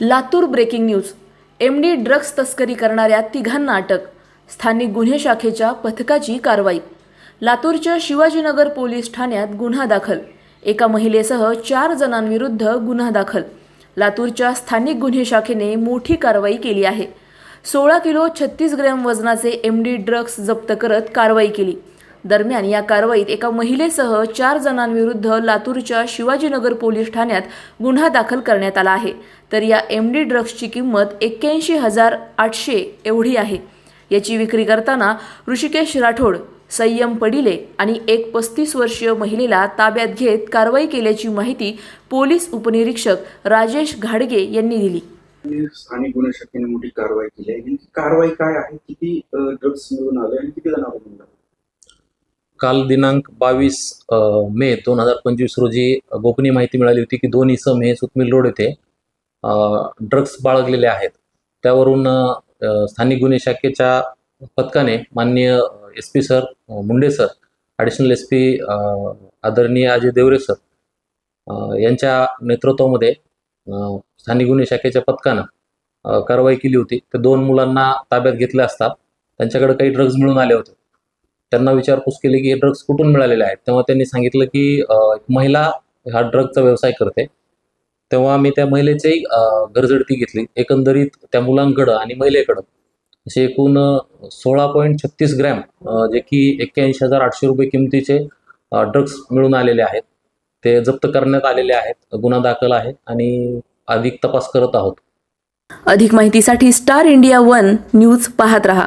Latur breaking news. M D drugs तस्करी करणाऱ्या तिघांना अटक. स्थानिक गुन्हे शाखेच्या पथकाची कारवाई. लातूरच्या शिवाजीनगर पोलीस ठाण्यात गुन्हा दाखल. एका महिलेसह चार जणांविरुद्ध गुन्हा दाखल. लातूरच्या स्थानिक गुन्हे शाखेने मोठी कारवाई केली आहे. सोळा किलो छत्तीस ग्रॅम वजनाचे एम डी ड्रग्ज जप्त करत कारवाई केली. दरम्यान या कारवाईत एका महिलेसह चार जणांविरुद्ध लातूरच्या शिवाजीनगर पोलीस ठाण्यात गुन्हा दाखल करण्यात आला आहे. तर या एम डी ड्रग्सची किंमत एक्क्याऐंशी हजार आठशे एवढी आहे. याची विक्री करताना ऋषिकेश राठोड संयम पडिले आणि एक पस्तीस वर्षीय महिलेला ताब्यात घेत कारवाई केल्याची माहिती पोलीस उपनिरीक्षक राजेश घाडगे यांनी दिली. आणि स्थानिक गुन्हे शाखेने मोठी कारवाई केली आहे. कारवाई काय आहे? किती ड्रग्स मिळून आले आणि किती जणांना मिळून आले काल दिनांक बावीस मे दोन हजार पंचवीस रोजी गोपनीय माहिती मिळाली होती की दोन इसम हे सुतमिल रोड येथे ड्रग्स बाळगलेले आहेत. त्यावरून स्थानिक गुन्हे शाखेच्या पथकाने माननीय S P sir Munde sir additional S P आदरणीय अजय देवरे सर यांच्या नेतृत्वामध्ये स्थानिक गुन्हे शाखेच्या पथकानं कारवाई केली होती. तर दोन मुलांना ताब्यात घेतले असता त्यांच्याकडे काही ड्रग्ज मिळून आले होते त्यांना विचारपूस केली की हे ड्रग्ज कुठून मिळालेले आहेत? तेव्हा त्यांनी सांगितलं की महिला हा ड्रगचा व्यवसाय करते. तेव्हा मी त्या महिलेची गरजडती घेतली. एकंदरीत त्या मुलांकडं आणि महिलेकडं असे एकूण सोळा पॉईंट छत्तीस ग्रॅम जे की एक्क्याऐंशी हजार आठशे रुपये किमतीचे ड्रग्स मिळून आलेले आहेत. ते जप्त करण्यात आलेले आहेत. गुन्हा दाखल आहे आणि अधिक तपास करत आहोत. अधिक माहितीसाठी स्टार इंडिया वन न्यूज पाहत रहा.